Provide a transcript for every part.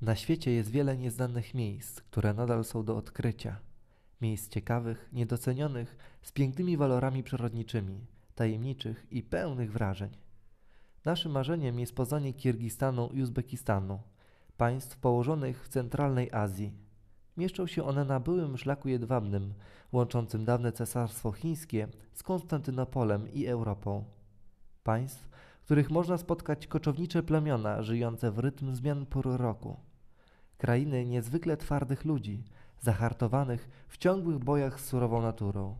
Na świecie jest wiele nieznanych miejsc, które nadal są do odkrycia. Miejsc ciekawych, niedocenionych, z pięknymi walorami przyrodniczymi, tajemniczych i pełnych wrażeń. Naszym marzeniem jest poznanie Kirgistanu i Uzbekistanu, państw położonych w centralnej Azji. Mieszczą się one na byłym szlaku jedwabnym, łączącym dawne cesarstwo chińskie z Konstantynopolem i Europą. Państw, których można spotkać koczownicze plemiona żyjące w rytm zmian pór roku. Krainy niezwykle twardych ludzi, zahartowanych w ciągłych bojach z surową naturą.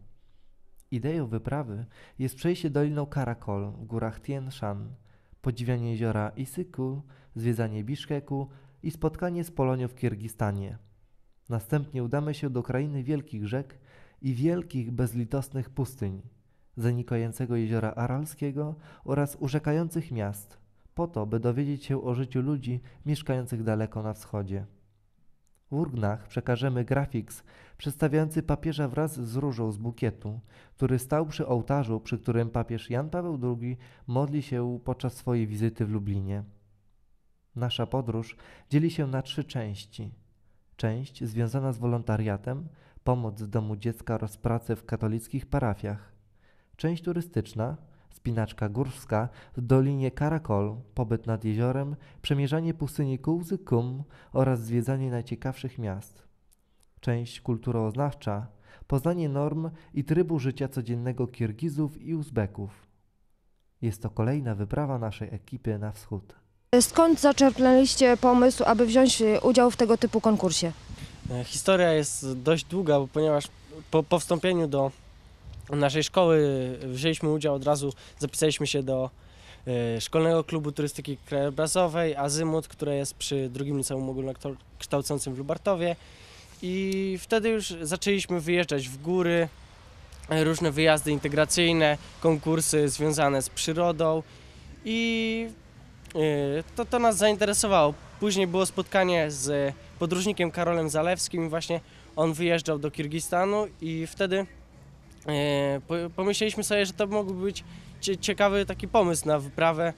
Ideą wyprawy jest przejście doliną Karakol w górach Tien Shan, podziwianie jeziora Isyku, zwiedzanie Biszkeku i spotkanie z Polonią w Kirgistanie. Następnie udamy się do krainy wielkich rzek i wielkich bezlitosnych pustyń, zanikającego jeziora Aralskiego oraz urzekających miast, po to, by dowiedzieć się o życiu ludzi mieszkających daleko na wschodzie. W urgnach przekażemy grafiks przedstawiający papieża wraz z różą z bukietu, który stał przy ołtarzu, przy którym papież Jan Paweł II modli się podczas swojej wizyty w Lublinie. Nasza podróż dzieli się na trzy części. Część związana z wolontariatem, pomoc w domu dziecka oraz pracę w katolickich parafiach. Część turystyczna, spinaczka górska w dolinie Karakol, pobyt nad jeziorem, przemierzanie pustyni Kułzy Kum oraz zwiedzanie najciekawszych miast. Część kulturoznawcza, poznanie norm i trybu życia codziennego Kirgizów i Uzbeków. Jest to kolejna wyprawa naszej ekipy na wschód. Skąd zaczerpnęliście pomysł, aby wziąć udział w tego typu konkursie? E, Historia jest dość długa, bo ponieważ po, po wstąpieniu do naszej szkoły wzięliśmy udział od razu, zapisaliśmy się do e, Szkolnego Klubu Turystyki Krajobrazowej Azymut, które jest przy drugim liceum ogólnokształcącym w Lubartowie i wtedy już zaczęliśmy wyjeżdżać w góry, e, różne wyjazdy integracyjne, konkursy związane z przyrodą i to, to nas zainteresowało. Później było spotkanie z podróżnikiem Karolem Zalewskim i właśnie on wyjeżdżał do Kirgistanu i wtedy pomyśleliśmy sobie, że to mógłby być cie- ciekawy taki pomysł na wyprawę,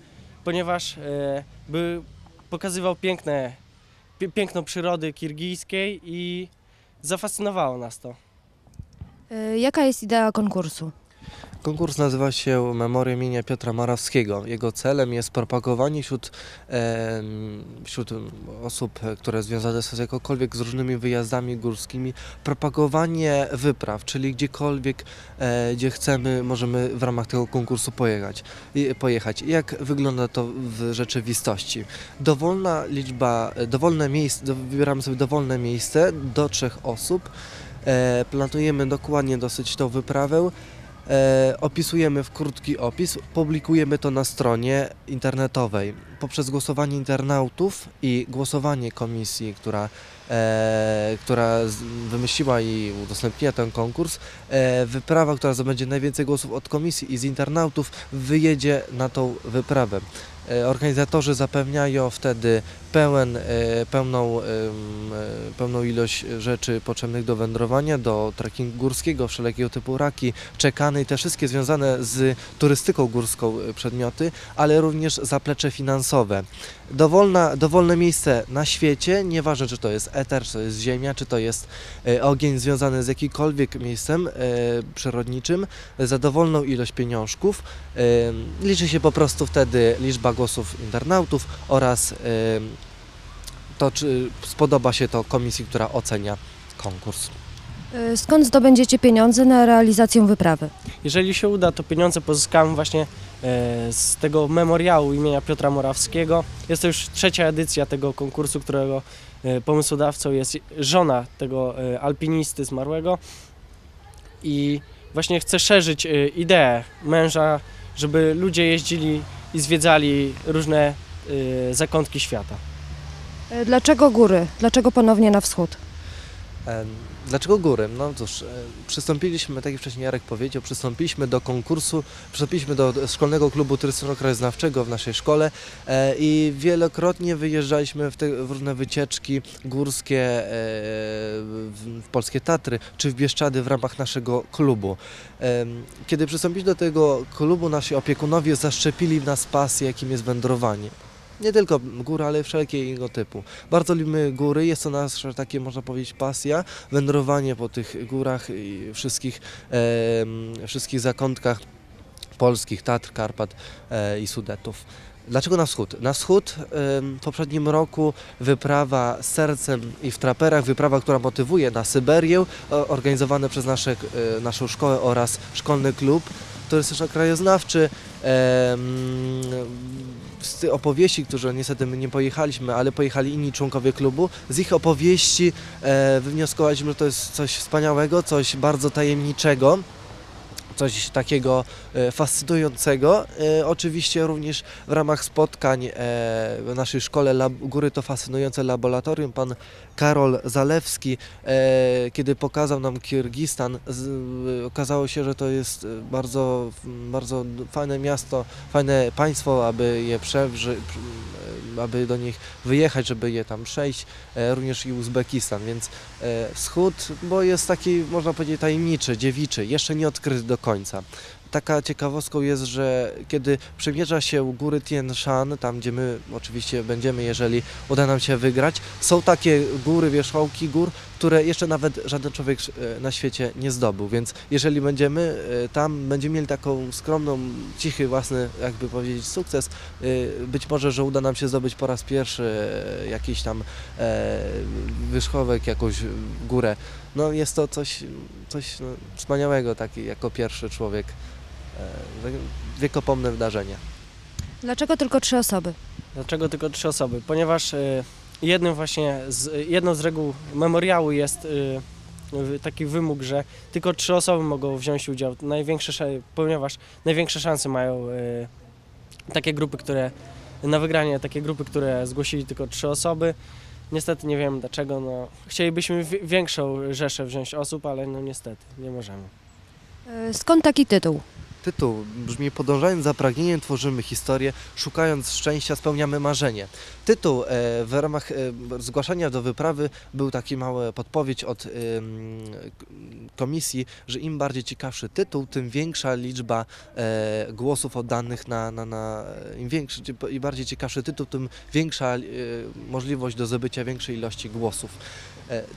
ponieważ e, by pokazywał piękne, piękno przyrody kirgijskiej i zafascynowało nas to. Y, Jaka jest idea konkursu? Konkurs nazywa się Memoria imienia Piotra Morawskiego. Jego celem jest propagowanie wśród, em, wśród osób, e, które związane są z jakokolwiek z różnymi wyjazdami górskimi, propagowanie wypraw, czyli gdziekolwiek, e, gdzie chcemy, możemy w ramach tego konkursu pojechać. I, pojechać. Jak wygląda to w rzeczywistości? Dowolna liczba, e, dowolne miejsce, wybieramy sobie dowolne miejsce do trzech osób. E, planujemy dokładnie dosyć tą wyprawę. E, opisujemy w krótki opis, publikujemy to na stronie internetowej. Poprzez głosowanie internautów i głosowanie komisji, która, e, która wymyśliła i udostępniła ten konkurs, e, wyprawa, która zdobędzie najwięcej głosów od komisji i z internautów, wyjedzie na tą wyprawę. E, Organizatorzy zapewniają wtedy pełen, e, pełną, e, pełną ilość rzeczy potrzebnych do wędrowania, do trekkingu górskiego, wszelkiego typu raki, czekany i te wszystkie związane z turystyką górską e, przedmioty, ale również zaplecze finansowe. Dowolna, dowolne miejsce na świecie, nieważne czy to jest eter, czy to jest ziemia, czy to jest ogień związany z jakimkolwiek miejscem przyrodniczym, za dowolną ilość pieniążków. Liczy się po prostu wtedy liczba głosów internautów oraz to, czy spodoba się to komisji, która ocenia konkurs. Y, Skąd zdobędziecie pieniądze na realizację wyprawy? Jeżeli się uda, to pieniądze pozyskamy właśnie e, z tego memoriału imienia Piotra Morawskiego. Jest to już trzecia edycja tego konkursu, którego e, pomysłodawcą jest żona tego e, alpinisty zmarłego i właśnie chce szerzyć e, ideę męża, żeby ludzie jeździli i zwiedzali różne e, zakątki świata. Y, Dlaczego góry? Dlaczego ponownie na wschód? Dlaczego góry? No cóż, e, przystąpiliśmy, tak jak wcześniej Jarek powiedział, przystąpiliśmy do konkursu, przystąpiliśmy do Szkolnego Klubu Turystyczno-Krajoznawczego w naszej szkole e, i wielokrotnie wyjeżdżaliśmy w, te, w różne wycieczki górskie e, w, polskie Tatry czy w Bieszczady w ramach naszego klubu. Kiedy przystąpiliśmy do tego klubu, nasi opiekunowie zaszczepili w nas pasję, jakim jest wędrowanie. Nie tylko góry, ale wszelkiego typu. Bardzo lubimy góry, jest to nasza takie, można powiedzieć, pasja, wędrowanie po tych górach i wszystkich, em, wszystkich zakątkach polskich, Tatr, Karpat e, i Sudetów. Dlaczego na wschód? Na wschód w poprzednim roku wyprawa z sercem i w traperach, wyprawa, która motywuje na Syberię, organizowane przez nasze, e, naszą szkołę oraz szkolny klub turystyczno-krajoznawczy. Z opowieści, które niestety my nie pojechaliśmy, ale pojechali inni członkowie klubu, z ich opowieści e, wywnioskowaliśmy, że to jest coś wspaniałego, coś bardzo tajemniczego, coś takiego e, fascynującego. E, oczywiście również w ramach spotkań e, w naszej szkole Góry to fascynujące laboratorium, pan Karol Zalewski, kiedy pokazał nam Kirgistan, okazało się, że to jest bardzo, bardzo fajne miasto, fajne państwo, aby je przewrzy, e, aby do nich wyjechać, żeby je tam przejść, również i Uzbekistan, więc wschód, bo jest taki, można powiedzieć, tajemniczy, dziewiczy, jeszcze nie odkryty do końca. Taka ciekawostką jest, że kiedy przemierza się góry Tien Shan, tam gdzie my oczywiście będziemy, jeżeli uda nam się wygrać, są takie góry, wierzchołki gór, które jeszcze nawet żaden człowiek e, na świecie nie zdobył, więc jeżeli będziemy e, tam, będziemy mieli taką skromną, cichy własny, jakby powiedzieć, sukces, e, być może, że uda nam się zdobyć po raz pierwszy jakiś tam wierzchołek, jakąś górę. No jest to coś, coś no, wspaniałego, taki jako pierwszy człowiek, e, wiekopomne wydarzenie. Dlaczego tylko trzy osoby? Dlaczego tylko trzy osoby? Ponieważ y, jednym właśnie z, jedną z reguł memoriału jest y, y, taki wymóg, że tylko trzy osoby mogą wziąć udział. Największe, sze- ponieważ największe szanse mają y, takie grupy, które na wygranie takie grupy, które zgłosili tylko trzy osoby. Niestety nie wiem dlaczego. No, chcielibyśmy wi- większą rzeszę wziąć osób, ale no niestety nie możemy. E, Skąd taki tytuł? Tytuł brzmi Podążając za pragnieniem tworzymy historię, szukając szczęścia spełniamy marzenie. Tytuł e, w ramach e, zgłaszania do wyprawy był taki mała podpowiedź od komisji, że im bardziej ciekawszy tytuł, tym większa liczba e, głosów oddanych na, na, na im większy, im bardziej ciekawszy tytuł, tym większa możliwość do zdobycia większej ilości głosów.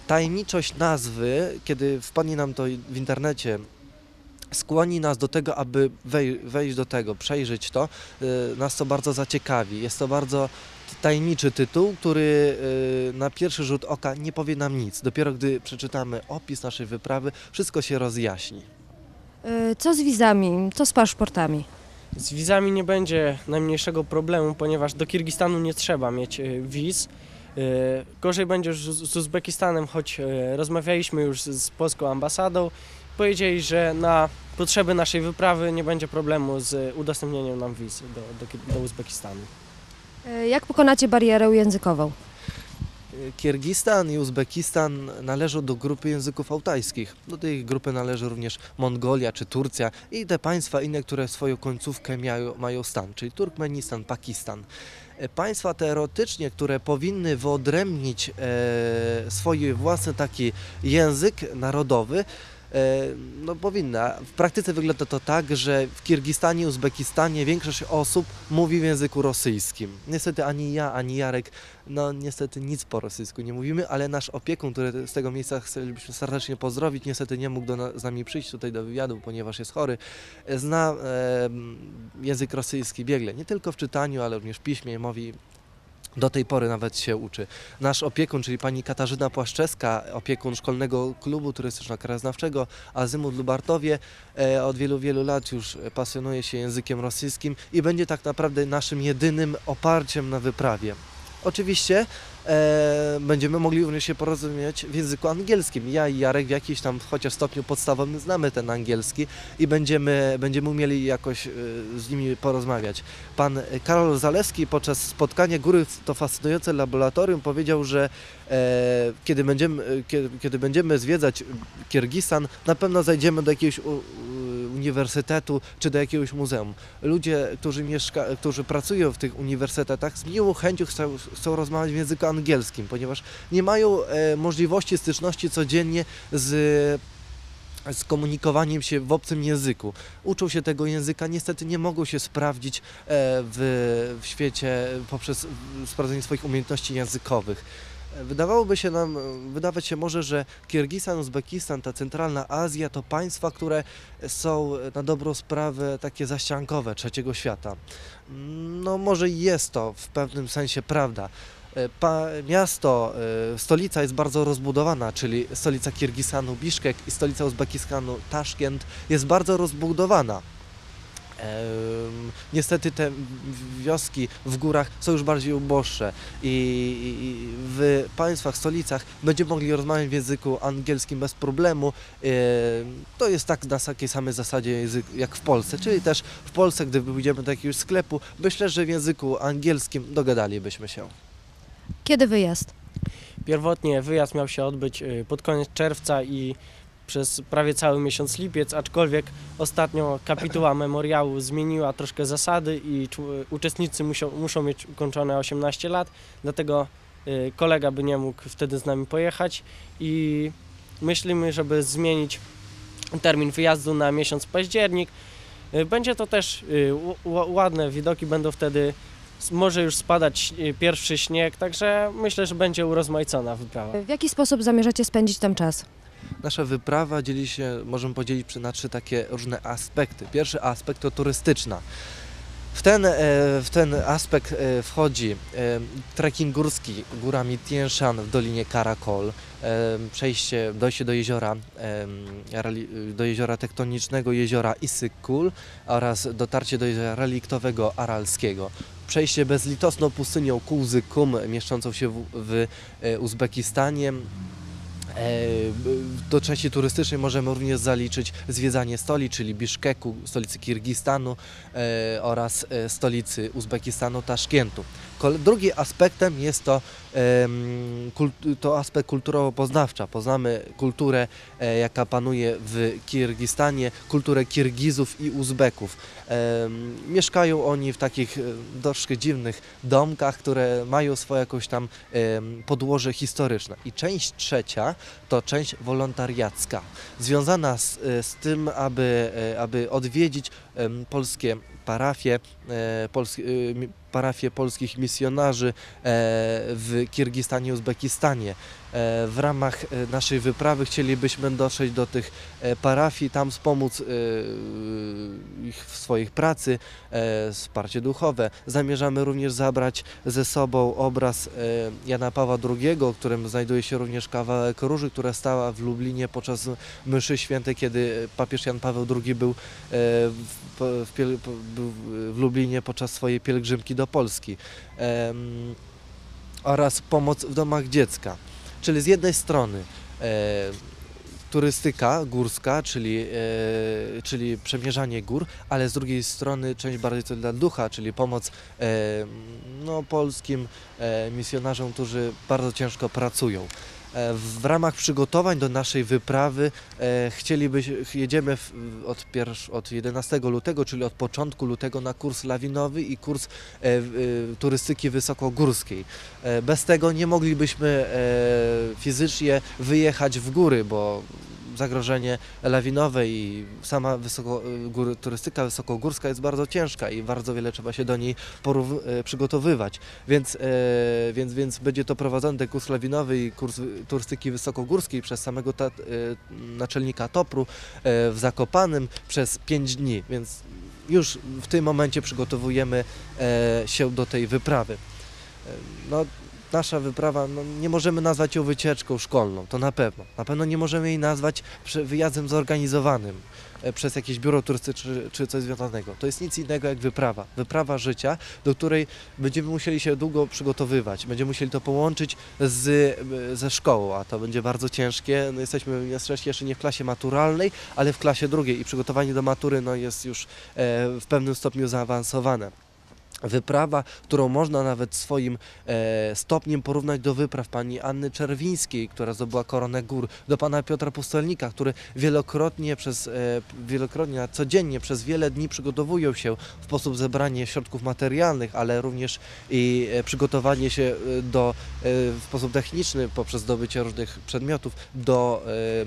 Tajemniczość nazwy, kiedy wpadnie nam to w internecie skłoni nas do tego, aby wej, wejść do tego, przejrzeć to, y, nas to bardzo zaciekawi. Jest to bardzo tajemniczy tytuł, który y, na pierwszy rzut oka nie powie nam nic. Dopiero gdy przeczytamy opis naszej wyprawy, wszystko się rozjaśni. E, Co z wizami? Co z paszportami? Z wizami nie będzie najmniejszego problemu, ponieważ do Kirgistanu nie trzeba mieć wiz. Gorzej będzie już z Uzbekistanem, choć rozmawialiśmy już z polską ambasadą. Powiedzieli, że na potrzeby naszej wyprawy nie będzie problemu z udostępnieniem nam wiz do, do, do Uzbekistanu. E, Jak pokonacie barierę językową? Y, Kirgistan i Uzbekistan należą do grupy języków altajskich. Do tej grupy należy również Mongolia czy Turcja i te państwa inne, które swoją końcówkę mają, mają stan, czyli Turkmenistan, Pakistan. E, Państwa teoretycznie, które powinny wyodrębnić e, swój własny taki język narodowy, e, no powinna. W praktyce wygląda to tak, że w Kirgistanie, Uzbekistanie większość osób mówi w języku rosyjskim. Niestety ani ja, ani Jarek no niestety nic po rosyjsku nie mówimy, ale nasz opiekun, który z tego miejsca chcielibyśmy serdecznie pozdrowić, niestety nie mógł do z nami przyjść tutaj do wywiadu, ponieważ jest chory, e, zna e, język rosyjski biegle, nie tylko w czytaniu, ale również w piśmie, mówi do tej pory nawet się uczy. Nasz opiekun, czyli pani Katarzyna Płaszczewska, opiekun szkolnego klubu turystyczno-krajoznawczego Azymut Lubartowie, e, od wielu, wielu lat już pasjonuje się językiem rosyjskim i będzie tak naprawdę naszym jedynym oparciem na wyprawie. Oczywiście e, będziemy mogli również się porozumieć w języku angielskim. Ja i Jarek w jakimś tam chociaż stopniu podstawowym znamy ten angielski i będziemy, będziemy umieli jakoś e, z nimi porozmawiać. Pan Karol Zalewski podczas spotkania Góry to fascynujące laboratorium powiedział, że e, kiedy, będziemy, e, kiedy, kiedy będziemy zwiedzać Kirgistan, na pewno zajdziemy do jakiegoś u, uniwersytetu czy do jakiegoś muzeum. Ludzie, którzy, mieszka, którzy pracują w tych uniwersytetach, z miłą chęcią chcą, chcą rozmawiać w języku angielskim, ponieważ nie mają e, możliwości styczności codziennie z z komunikowaniem się w obcym języku. Uczą się tego języka, niestety nie mogą się sprawdzić e, w, w świecie poprzez sprawdzenie swoich umiejętności językowych. Wydawałoby się nam, wydawać się może, że Kirgistan, Uzbekistan, ta centralna Azja to państwa, które są na dobrą sprawę takie zaściankowe trzeciego świata. No może jest to w pewnym sensie prawda. E, Pa, miasto, e, stolica jest bardzo rozbudowana, czyli stolica Kirgistanu Biszkek i stolica Uzbekistanu Taszkent jest bardzo rozbudowana. Niestety te wioski w górach są już bardziej uboższe i, i w państwach, stolicach będziemy mogli rozmawiać w języku angielskim bez problemu. Em, To jest tak na takiej samej zasadzie język jak w Polsce, czyli też w Polsce, gdy pójdziemy do jakiegoś sklepu, myślę, że w języku angielskim dogadalibyśmy się. Kiedy wyjazd? Pierwotnie wyjazd miał się odbyć y, pod koniec czerwca i przez prawie cały miesiąc lipiec, aczkolwiek ostatnio kapituła memoriału zmieniła troszkę zasady i uczestnicy muszą, muszą mieć ukończone 18 lat, dlatego y, kolega by nie mógł wtedy z nami pojechać i myślimy, żeby zmienić termin wyjazdu na miesiąc październik. Y, Będzie to też y, ładne, widoki będą wtedy, może już spadać pierwszy śnieg, także myślę, że będzie urozmaicona wyprawa. W jaki sposób zamierzacie spędzić tam czas? Nasza wyprawa dzieli się, możemy podzielić na trzy takie różne aspekty. Pierwszy aspekt to turystyczna. W ten, e, w ten aspekt e, wchodzi e, trekking górski górami Tien Shan w Dolinie Karakol, przejście, dojście do jeziora, do jeziora tektonicznego, jeziora Isyk-Kul oraz dotarcie do jeziora reliktowego Aralskiego. Przejście bezlitosną pustynią Kulzy-Kum mieszczącą się w, w Uzbekistanie, Do części turystycznej możemy również zaliczyć zwiedzanie stoli, czyli Biszkeku, stolicy Kirgistanu e, oraz e, stolicy Uzbekistanu, Taszkentu. Drugim aspektem jest to, to aspekt kulturowo-poznawcza. Poznamy kulturę, e, jaka panuje w Kirgistanie, kulturę Kirgizów i Uzbeków. Mieszkają oni w takich e, troszkę dziwnych domkach, które mają swoje jakąś tam podłoże historyczne. I część trzecia to część wolontariacka, związana z, e, z tym, aby, aby odwiedzić polskie parafie, e, mi- parafie polskich misjonarzy e, w Kirgistanie, Uzbekistanie. E, W ramach e, naszej wyprawy chcielibyśmy dotrzeć do tych parafii, tam wspomóc ich w swojej pracy, wsparcie duchowe. Zamierzamy również zabrać ze sobą obraz Jana Pawła II, którym znajduje się również kawałek róży, która stała w Lublinie podczas mszy świętej, kiedy papież Jan Paweł II był, był w Lublinie podczas swojej pielgrzymki do Polski. Oraz pomoc w domach dziecka. Czyli z jednej strony e, turystyka górska, czyli, e, czyli przemierzanie gór, ale z drugiej strony część bardziej dla ducha, czyli pomoc e, no, polskim misjonarzom, którzy bardzo ciężko pracują. E, W ramach przygotowań do naszej wyprawy e, chcielibyśmy, jedziemy od, od 11 lutego, czyli od początku lutego na kurs lawinowy i kurs e, turystyki wysokogórskiej. Bez tego nie moglibyśmy fizycznie wyjechać w góry, bo zagrożenie lawinowe i sama wysoko, e, góry, turystyka wysokogórska jest bardzo ciężka i bardzo wiele trzeba się do niej e, przygotowywać. Więc, e, więc, więc będzie to prowadzony kurs lawinowy i kurs turystyki wysokogórskiej przez samego ta, naczelnika Topru w Zakopanym przez 5 dni, więc już w tym momencie przygotowujemy e, się do tej wyprawy. E, No, nasza wyprawa, no, nie możemy nazwać ją wycieczką szkolną, to na pewno. Na pewno nie możemy jej nazwać wyjazdem zorganizowanym e, przez jakieś biuro turystyczne czy, coś związanego. To jest nic innego jak wyprawa. Wyprawa życia, do której będziemy musieli się długo przygotowywać. Będziemy musieli to połączyć z, e, ze szkołą, a to będzie bardzo ciężkie. No, jesteśmy jesteśmy jeszcze nie w klasie maturalnej, ale w klasie drugiej i przygotowanie do matury no, jest już e, w pewnym stopniu zaawansowane. Wyprawa, którą można nawet swoim e, stopniem porównać do wypraw pani Anny Czerwińskiej, która zdobyła koronę gór, do pana Piotra Pustelnika, który wielokrotnie przez, e, wielokrotnie, codziennie przez wiele dni przygotowują się w sposób zebranie środków materialnych, ale również i e, przygotowanie się e, do, e, w sposób techniczny poprzez zdobycie różnych przedmiotów do e, e,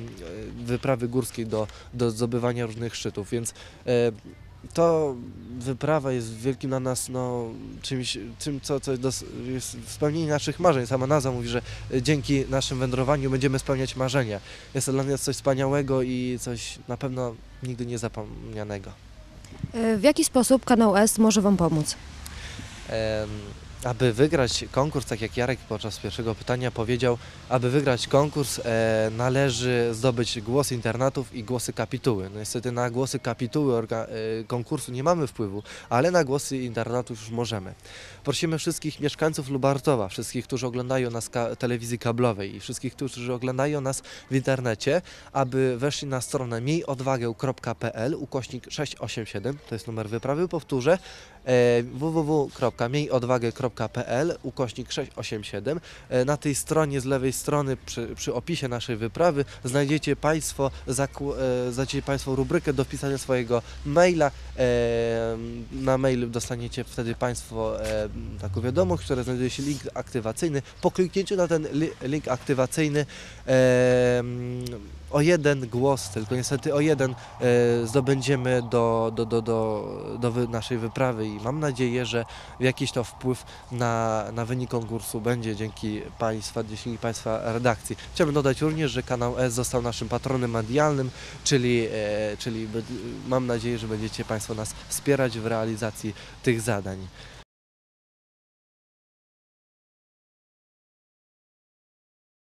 wyprawy górskiej, do, do zdobywania różnych szczytów, więc e, to wyprawa jest wielkim dla nas no, czymś, czym, co, co dos- jest spełnienie naszych marzeń. Sama nazwa mówi, że e, dzięki naszym wędrowaniu będziemy spełniać marzenia. Jest to dla nas coś wspaniałego i coś na pewno nigdy niezapomnianego. E, W jaki sposób kanał S może Wam pomóc? Aby wygrać konkurs, tak jak Jarek podczas pierwszego pytania powiedział, aby wygrać konkurs e, należy zdobyć głos internatów i głosy kapituły. No niestety na głosy kapituły orga, e, konkursu nie mamy wpływu, ale na głosy internatów już możemy. Prosimy wszystkich mieszkańców Lubartowa, wszystkich, którzy oglądają nas ka- telewizji kablowej i wszystkich, którzy oglądają nas w internecie, aby weszli na stronę miejodwagę.pl ukośnik 687, to jest numer wyprawy, powtórzę, e, www.miejodwagę.pl ukośnik 687. E, Na tej stronie z lewej strony przy, przy opisie naszej wyprawy znajdziecie Państwo, zakł- e, znajdziecie Państwo rubrykę do wpisania swojego maila. E, Na mail dostaniecie wtedy Państwo taką wiadomość, która znajduje się link aktywacyjny. Po kliknięciu na ten li, link aktywacyjny o jeden głos, tylko niestety o jeden e, zdobędziemy do, do, do, do, do naszej wyprawy i mam nadzieję, że jakiś to wpływ na, na wynik konkursu będzie dzięki Państwa, dzięki Państwa redakcji. Chciałbym dodać również, że kanał S został naszym patronem medialnym, czyli, e, czyli mam nadzieję, że będziecie Państwo nas wspierać w realizacji tych zadań.